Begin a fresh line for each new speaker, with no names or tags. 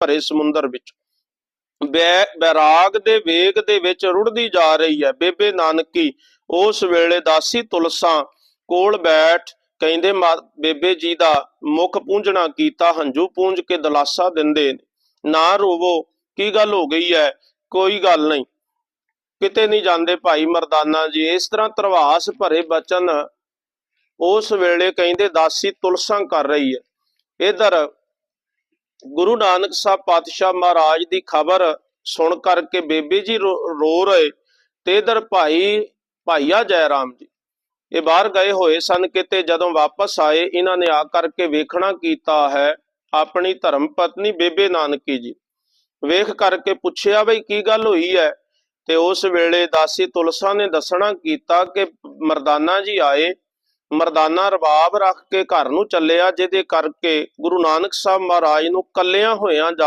ਭਰੇ ਸਮੁੰਦਰ ਵਿੱਚ। ਬੈਰਾਗ ਦੇ ਵੇਗ ਦੇ ਵਿੱਚ ਰੁੜਦੀ ਜਾ ਰਹੀ ਹੈ। ਬੇਬੇ ਨਾਨਕੀ, ਉਸ ਵੇਲੇ ਦਾਸੀ ਤੁਲਸਾ ਕੋਲ ਬੈਠ ਕਹਿੰਦੇ ਬੇਬੇ ਜੀ ਦਾ ਮੁਖ ਪੂੰਝਣਾ ਕੀਤਾ, ਹੰਝੂ ਪੂੰਝ ਕੇ ਦਲਾਸਾ ਦਿੰਦੇ ਨੇ। ਨਾ ਰੋਵੋ, ਕੀ ਗੱਲ ਹੋ ਗਈ ਹੈ? ਕੋਈ ਗੱਲ ਨਹੀਂ। ਕਿਤੇ ਨਹੀਂ ਜਾਂਦੇ ਭਾਈ ਮਰਦਾਨਾ ਜੀ। ਇਸ ਤਰ੍ਹਾਂ ਤਰਵਾਸ ਭਰੇ ਬਚਨ ਉਸ ਵੇਲੇ ਕਹਿੰਦੇ, ਦਾਸੀ ਤੁਲਸਾਂ ਕਰ ਰਹੀ ਹੈ। ਇਧਰ ਗੁਰੂ ਨਾਨਕ ਸਾਹਿਬ ਪਾਤਸ਼ਾਹ ਮਹਾਰਾਜ ਦੀ ਖਬਰ ਸੁਣ ਕਰਕੇ ਬੇਬੇ ਜੀ ਰੋ ਰਹੇ ਤੇ ਇਧਰ ਭਾਈ, ਭਾਈਆ ਜੈ ਜੀ। ਇਹ ਬਾਹਰ ਗਏ ਹੋਏ ਸਨ ਕਿਤੇ ਜਦੋਂ ਵਾਪਸ ਆਏ, ਇਹਨਾਂ ਨੇ ਆ ਕਰਕੇ ਵੇਖਣਾ ਕੀਤਾ ਹੈ ਆਪਣੀ ਧਰਮ ਪਤਨੀ ਬੇਬੇ ਨਾਨਕੀ ਜੀ। ਵੇਖ ਕਰਕੇ ਪੁੱਛਿਆ, ਬਈ ਕੀ ਗੱਲ ਹੋਈ ਹੈ? ਤੇ ਉਸ ਵੇਲੇ ਦਾਸੀ ਤੁਲਸਾ ਨੇ ਦੱਸਣਾ ਕੀਤਾ ਕਿ ਮਰਦਾਨਾ ਜੀ ਆਏ ਮਰਦਾਨਾ ਰਬਾਬ ਰੱਖ ਕੇ ਘਰ ਨੂੰ ਚੱਲਿਆ, ਜਿਹਦੇ ਕਰਕੇ ਗੁਰੂ ਨਾਨਕ ਸਾਹਿਬ ਮਹਾਰਾਜ ਨੂੰ ਕੱਲਿਆਂ ਹੋਇਆਂ ਜਾ